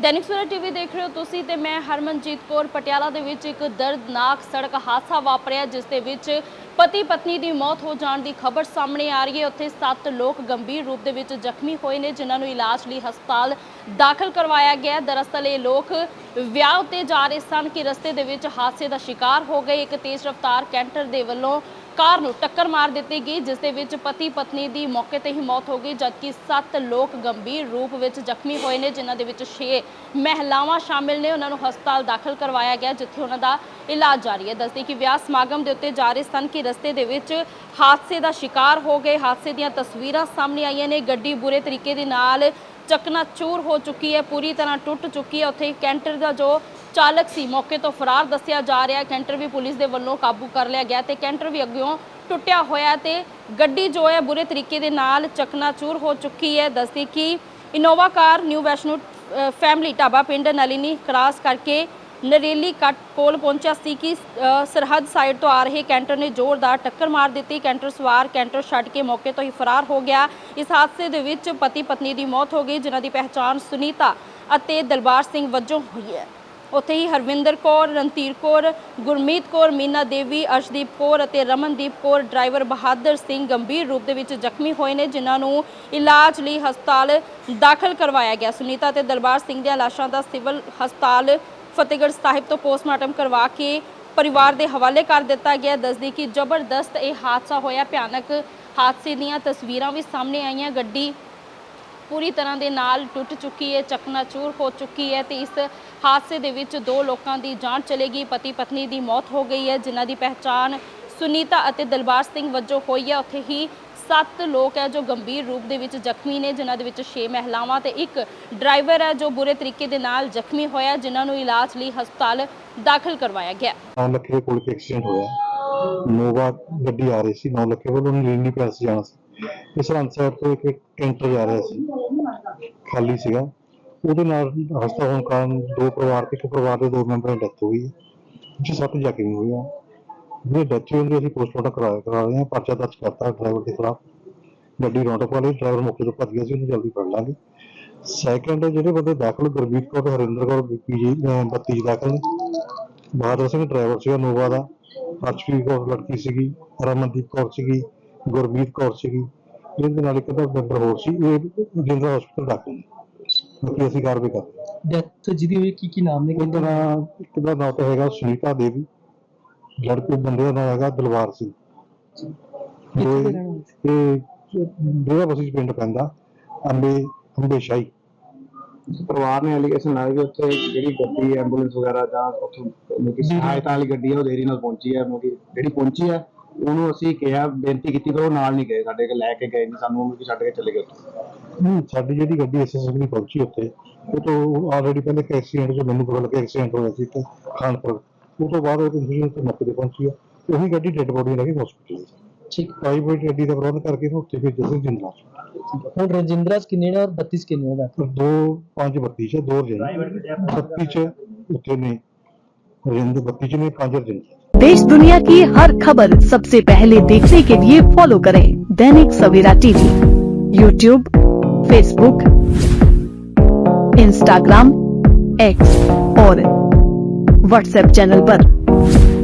Dainik Savera TV ਦੇਖ ਰਹੇ ਹੋ ਤੁਸੀਂ ਤੇ ਮੈਂ ਹਰਮਨਜੀਤ ਕੌਰ ਪਟਿਆਲਾ ਦੇ ਵਿੱਚ ਇੱਕ ਦਰਦਨਾਕ ਸੜਕ ਹਾਦਸਾ ਵਾਪਰਿਆ, ਜਿਸ ਦੇ ਵਿੱਚ ਪਤੀ ਪਤਨੀ ਦੀ ਮੌਤ ਹੋ ਜਾਣ ਦੀ ਖਬਰ ਸਾਹਮਣੇ ਆ ਰਹੀ ਹੈ। ਉੱਥੇ 7 ਲੋਕ ਗੰਭੀਰ ਰੂਪ ਦੇ ਵਿੱਚ ਜ਼ਖਮੀ ਹੋਏ ਨੇ, ਜਿਨ੍ਹਾਂ ਨੂੰ ਇਲਾਜ ਲਈ ਹਸਪਤਾਲ ਦਾਖਲ ਕਰਵਾਇਆ ਗਿਆ ਦਰਅਸਲ ਇਹ ਲੋਕ ਵਿਆਹ ਉੱਤੇ ਜਾ ਰਹੇ ਸਨ ਕਿ ਰਸਤੇ ਦੇ ਵਿੱਚ ਹਾਦਸੇ ਦਾ ਸ਼ਿਕਾਰ ਹੋ ਗਏ। ਇੱਕ ਤੇਜ਼ ਰਫ਼ਤਾਰ ਕੈਂਟਰ ਦੇ ਵੱਲੋਂ ਕਾਰ ਨੂੰ ਟੱਕਰ ਮਾਰ ਦਿੱਤੀ ਗਈ, ਜਿਸ ਦੇ ਵਿੱਚ ਪਤੀ ਪਤਨੀ ਦੀ ਮੌਕੇ ਤੇ ਹੀ ਮੌਤ ਹੋ ਗਈ, ਜਦਕਿ 7 ਲੋਕ ਗੰਭੀਰ ਰੂਪ ਵਿੱਚ ਜ਼ਖਮੀ ਹੋਏ ਨੇ, ਜਿਨ੍ਹਾਂ ਦੇ ਵਿੱਚ 6 ਮਹਿਲਾਵਾਂ ਸ਼ਾਮਿਲ ਨੇ। ਉਹਨਾਂ ਨੂੰ ਹਸਪਤਾਲ ਦਾਖਲ ਕਰਵਾਇਆ ਗਿਆ, ਜਿੱਥੇ ਉਹਨਾਂ ਦਾ ਇਲਾਜ ਜਾਰੀ ਹੈ। ਦੱਸਦੇ ਕਿ ਵਿਆਹ ਸਮਾਗਮ ਦੇ ਉੱਤੇ ਜਾ ਰਹੇ ਸਨ ਕਿ ਰਸਤੇ ਦੇ ਵਿੱਚ ਹਾਦਸੇ ਦਾ ਸ਼ਿਕਾਰ ਹੋ ਗਏ। ਹਾਦਸੇ ਦੀਆਂ ਤਸਵੀਰਾਂ ਸਾਹਮਣੇ ਆਈਆਂ ਨੇ। ਗੱਡੀ ਬੁਰੇ ਤਰੀਕੇ ਦੇ ਨਾਲ ਚਕਨਾਚੂਰ ਹੋ ਚੁੱਕੀ ਹੈ, ਪੂਰੀ ਤਰ੍ਹਾਂ ਟੁੱਟ ਚੁੱਕੀ ਹੈ। ਉੱਥੇ ਕੈਂਟਰ ਦਾ ਜੋ ਚਾਲਕ ਸੀ, ਮੌਕੇ ਤੋਂ ਫਰਾਰ ਦੱਸਿਆ ਜਾ ਰਿਹਾ ਕੈਂਟਰ ਵੀ ਪੁਲਿਸ ਦੇ ਵੱਲੋਂ ਕਾਬੂ ਕਰ ਲਿਆ ਗਿਆ ਤੇ ਕੈਂਟਰ ਵੀ ਅੱਗਿਓਂ ਟੁੱਟਿਆ ਹੋਇਆ ਹੈ ਤੇ ਗੱਡੀ ਜੋ ਹੈ, ਬੁਰੇ ਤਰੀਕੇ ਦੇ ਨਾਲ ਚਕਨਾਚੂਰ ਹੋ ਚੁੱਕੀ ਹੈ। ਦੱਸਦੀ ਕਿ Innova car new Vaishno family Dhaba ਪਿੰਡ ਨਲਿਨੀ ਕ੍ਰਾਸ ਕਰਕੇ ਨਰੇਲੀ ਕੱਟ ਕੋਲ ਪਹੁੰਚਿਆ ਸੀ ਕਿ ਸਰਹੱਦ ਸਾਈਡ ਤੋਂ ਆ ਰਹੇ ਕੈਂਟਰ ਨੇ ਜ਼ੋਰਦਾਰ ਟੱਕਰ ਮਾਰ ਦਿੱਤੀ। ਕੈਂਟਰ ਸਵਾਰ ਕੈਂਟਰ ਛੱਡ ਕੇ ਮੌਕੇ ਤੋਂ ਹੀ ਫਰਾਰ ਹੋ ਗਿਆ। ਇਸ ਹਾਦਸੇ ਦੇ ਵਿੱਚ ਪਤੀ ਪਤਨੀ ਦੀ ਮੌਤ ਹੋ ਗਈ, ਜਿਨ੍ਹਾਂ ਦੀ ਪਹਿਚਾਣ ਸੁਨੀਤਾ ਅਤੇ ਦਲਬਾਰ ਸਿੰਘ ਵਜੋਂ ਹੋਈ ਹੈ। ਉੱਥੇ ਹੀ ਹਰਵਿੰਦਰ ਕੌਰ, ਰਣਧੀਰ ਕੌਰ, ਗੁਰਮੀਤ ਕੌਰ, ਮੀਨਾ ਦੇਵੀ, ਅਰਸ਼ਦੀਪ ਕੌਰ ਅਤੇ ਰਮਨਦੀਪ ਕੌਰ, ਡਰਾਈਵਰ ਬਹਾਦਰ ਸਿੰਘ ਗੰਭੀਰ ਰੂਪ ਦੇ ਵਿੱਚ ਜ਼ਖਮੀ ਹੋਏ ਨੇ, ਜਿਨ੍ਹਾਂ ਨੂੰ ਇਲਾਜ ਲਈ ਹਸਪਤਾਲ ਦਾਖਲ ਕਰਵਾਇਆ ਗਿਆ। ਸੁਨੀਤਾ ਤੇ ਦਰਬਾਰ ਸਿੰਘ ਦੀਆਂ ਲਾਸ਼ਾਂ ਦਾ ਸਿਵਲ ਹਸਪਤਾਲ ਫਤਿਹਗੜ੍ਹ ਸਾਹਿਬ ਤੋਂ ਪੋਸਟਮਾਰਟਮ ਕਰਵਾ ਕੇ ਪਰਿਵਾਰ ਦੇ ਹਵਾਲੇ ਕਰ ਦਿੱਤਾ ਗਿਆ। ਦੱਸਦੀ ਕਿ ਜ਼ਬਰਦਸਤ ਇਹ ਹਾਦਸਾ ਹੋਇਆ। ਭਿਆਨਕ ਹਾਦਸੇ ਦੀਆਂ ਤਸਵੀਰਾਂ ਵੀ ਸਾਹਮਣੇ ਆਈਆਂ। ਗੱਡੀ ਪੂਰੀ ਤਰ੍ਹਾਂ ਦੇ ਨਾਲ ਟੁੱਟ ਚੁੱਕੀ ਹੈ, ਚਕਨਾਚੂਰ ਹੋ ਚੁੱਕੀ ਹੈ ਤੇ ਇਸ ਹਾਦਸੇ ਦੇ ਵਿੱਚ ਦੋ ਲੋਕਾਂ ਦੀ ਜਾਨ ਚਲੇਗੀ ਪਤੀ ਪਤਨੀ ਦੀ ਮੌਤ ਹੋ ਗਈ ਹੈ। ਜਿਨ੍ਹਾਂ ਦੀ ਪਹਿਚਾਣ ਸੁਨੀਤਾ ਅਤੇ ਦਲਬਾਰ ਸਿੰਘ ਵਜੋਂ ਹੋਈ ਹੈ। ਉੱਥੇ ਹੀ ਸੱਤ ਲੋਕ ਹੈ ਜੋ ਗੰਭੀਰ ਰੂਪ ਦੇ ਵਿੱਚ ਜ਼ਖਮੀ ਨੇ, ਜਿਨ੍ਹਾਂ ਦੇ ਵਿੱਚ 6 ਮਹਿਲਾਵਾਂ ਤੇ ਇੱਕ ਡਰਾਈਵਰ ਹੈ ਜੋ ਬੁਰੇ ਤਰੀਕੇ ਦੇ ਨਾਲ ਜ਼ਖਮੀ ਹੋਇਆ, ਜਿਨ੍ਹਾਂ ਨੂੰ ਇਲਾਜ ਲਈ ਹਸਪਤਾਲ ਦਾਖਲ ਕਰਵਾਇਆ ਗਿਆ। ਨੌ ਲੱਖੇ ਕੋਲ ਇੱਕ ਐਕਸੀਡੈਂਟ ਹੋਇਆ। ਨੋਵਾ ਗੱਡੀ ਆ ਰਹੀ ਸੀ, ਨੌ ਲੱਖੇ ਵੱਲੋਂ ਨੀਲੀ ਪੈਸ ਜਾਣਾ ਸੀ। ਇਸ ਸਾਈਡ ਤੋਂ ਇੱਕ ਕੈਂਟਰ ਜਾ ਰਿਹਾ ਸੀ। ਖਾਲੀ ਸੀਗਾ। ਉਹਦੇ ਨਾਲ ਹਸਤਾ ਹੋਣ ਕਾਰਨ ਦੋ ਪਰਿਵਾਰ ਤੇ ਇੱਕ ਪਰਿਵਾਰ ਦੇ ਦੋ ਮੈਂਬਰਾਂ ਦੀ ਡੈਥ ਹੋ ਗਈ ਜਿਸ ਸੱਤ ਜ਼ਖਮੀ ਹੋਏ ਆ। ਜਿਹੜੇ ਡੈਥ ਹੋਈ ਉਹਦੀ ਅਸੀਂ ਪੋਸਟਮਾਰਟਮ ਕਰਾ ਕਰਾ ਰਹੇ ਹਾਂ ਪਰਚਾ ਦਰਜ ਕਰਤਾ ਡਰਾਈਵਰ ਦੇ ਖਿਲਾਫ। ਗੱਡੀ ਰੌਂਡਅਪ ਵਾਲੀ ਡਰਾਈਵਰ ਮੌਕੇ ਤੋਂ ਭੱਜ ਗਿਆ ਸੀ ਉਹਨੂੰ ਜਲਦੀ ਫੜ ਲਾਂਗੇ। ਸੈਕੰਡ ਜਿਹੜੇ ਬੰਦੇ ਦਾਖਲ ਗੁਰਬੀਤ ਕੌਰ ਹਰਿੰਦਰ ਕੌਰ ਪੀਜੀ 32 ਦਾਖਲ ਬਹਾਦਰ ਸਿੰਘ ਡਰਾਈਵਰ ਸੀਗਾ ਨੋਵਾ ਦਾ। ਅਰਸ਼ਪ੍ਰੀਤ ਕੌਰ ਲੜਕੀ ਸੀਗੀ ਰਮਨਦੀਪ ਕੌਰ ਸੀਗੀ ਗੁਰਮੀਤ ਕੌਰ ਸੀਗੀ। ਇਹਦੇ ਨਾਲ ਇੱਕ ਦਾ ਮੈਂਬਰ ਹੋਰ ਸੀ ਇਹ ਜਿੰਦਰਾ ਹਸਪਤਾਲ ਦਾਖਲ ਨੇ। ਬਾਕੀ ਅਸੀਂ ਕਾਰਵਾਈ ਕਰ ਰਹੇ ਹਾਂ। ਡੈਥ ਜਿਹਦੀ ਹੋਈ ਕੀ ਕੀ ਨਾਮ ਨੇ? ਉਹਦਾ ਇੱਕ ਦਾ ਨਾਮ ਤਾਂ ਹੈਗਾ ਸੁਨੀਤਾ ਦੇਵੀ। ਲੜਕੇ ਬੰਦੇ ਦਾ ਹੈਗਾ ਦਲਵਾਰ ਸਿੰਘ। ਦੇ ਵਾਲੇ ਇਹ ਡੇਰਾ ਬਸੀ ਪਿੰਡ ਪੈਂਦਾ ਅੰਬੇ ਅੰਬੇ ਸ਼ਾਹੀ। ਪਰਿਵਾਰ ਨੇ ਐਲੀਗੇਸ਼ਨ ਲਾਇਆ ਕਿ ਉੱਥੇ ਜਿਹੜੀ ਗੱਡੀ ਐਂਬੂਲੈਂਸ ਵਗੈਰਾ ਜਾਂ ਉੱਥੋਂ ਮਤਲਬ ਕਿ ਸਹਾਇਤਾ ਵਾਲੀ ਗੱਡੀ ਹੈ ਉਹ ਦੇਰੀ ਨਾਲ ਪਹੁੰਚੀ ਹੈ ਮਤਲਬ ਕਿ ਜਿਹੜੀ ਪਹੁੰਚੀ ਹੈ ਉਹਨੂੰ ਅਸੀਂ ਕਿਹਾ ਬੇਨਤੀ ਕੀਤੀ ਪਰ ਉਹ ਨਾਲ ਨਹੀਂ ਗਏ ਸਾਡੇ ਕੋਲ ਲੈ ਕੇ ਗਏ ਨਹੀਂ ਸਾਨੂੰ ਮਤਲਬ ਕਿ ਛੱਡ ਕੇ ਚਲੇ ਗਏ ਉੱਥੇ। ਨਹੀਂ ਸਾਡੀ ਜਿਹੜੀ ਗੱਡੀ ਐਸਐਸਬੀ ਪਹੁੰਚੀ ਉੱਥੇ ਉਹ ਤੋਂ ਆਲਰੇਡੀ ਪਹਿਲੇ ਐਕਸੀਡੈਂਟ ਜੋ ਮੈਨੂੰ ਪਤਾ ਲੱਗਿਆ ਐਕਸੀਡੈਂਟ ਹੋਇਆ ਸੀ ਤੇ ਖਾਨਪੁਰ। ਉਹ ਤੋਂ ਬਾਅਦ ਉਹ ਕੰਡੀਸ਼ਨ ਤੇ ਮੌਕੇ ਤੇ ਪਹੁੰਚੀ ਆ ਉਹੀ ਗੱਡੀ ਡੈੱਡ ਬੋਡੀ ਲੈ ਕੇ ਹਸਪੀਟਲ ਠੀਕ ਪ੍ਰਾਈਵੇਟ ਗੱਡੀ ਦਾ ਪ੍ਰਬੰਧ ਕਰਕੇ ਫਿਰ ਉੱਥੇ ਭੇਜਿਆ ਸੀ ਜਿੰਦਰਾ ਹੁਣ ਰਜਿੰਦਰਾ ਚ ਕਿੰਨੇ ਨੇ ਔਰ 32 ਚ ਕਿੰਨੇ ਦਾ ਪਰ ਦੋ ਪੰਜ ਬੱਤੀ ਚ ਦੋ ਰਜਨ ਬੱਤੀ ਚ ਉੱਥੇ ਨੇ ਰਜਿੰਦਰ ਬੱਤੀ ਚ ਨੇ ਪੰਜ ਰਜਨ देश दुनिया की हर खबर सबसे पहले देखने के लिए फॉलो करें Dainik Savera TV YouTube Facebook Instagram X और व्हाट्सएप चैनल पर।